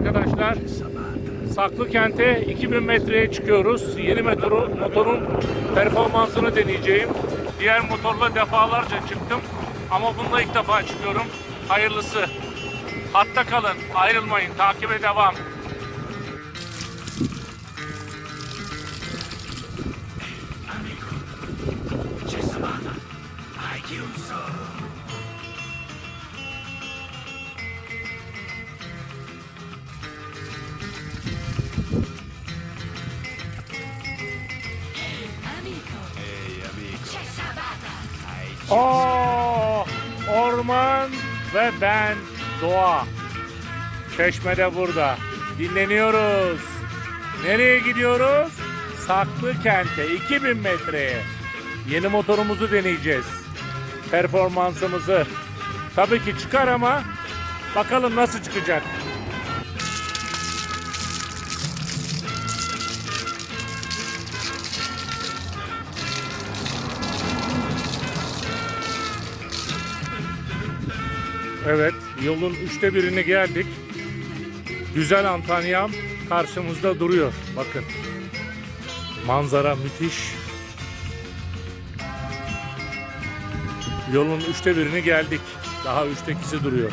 arkadaşlar. Saklı kente 2000 metreye çıkıyoruz. Yeni motoru, motorun performansını deneyeceğim. Diğer motorla defalarca çıktım. Ama bununla ilk defa çıkıyorum. Hayırlısı. Hatta kalın. Ayrılmayın. Takibe devam. Oh, orman ve ben doğa. Çeşmede burada. Dinleniyoruz. Nereye gidiyoruz? Saklı kente 2000 metreye. Yeni motorumuzu deneyeceğiz. Performansımızı. Tabii ki çıkar ama bakalım nasıl çıkacak. Evet, yolun üçte birine geldik. Güzel Antalya'm karşımızda duruyor. Bakın. Manzara müthiş. Yolun üçte birini geldik. Daha üçte ikisi duruyor.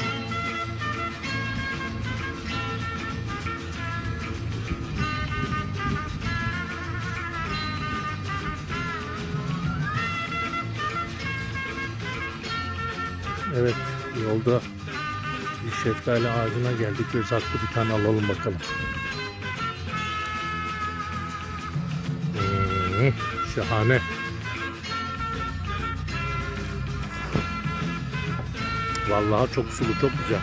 Evet, yolda bir şeftali ağacına geldik ve saklı bir tane alalım bakalım. Hmm, şahane. Vallahi çok sulu, çok güzel.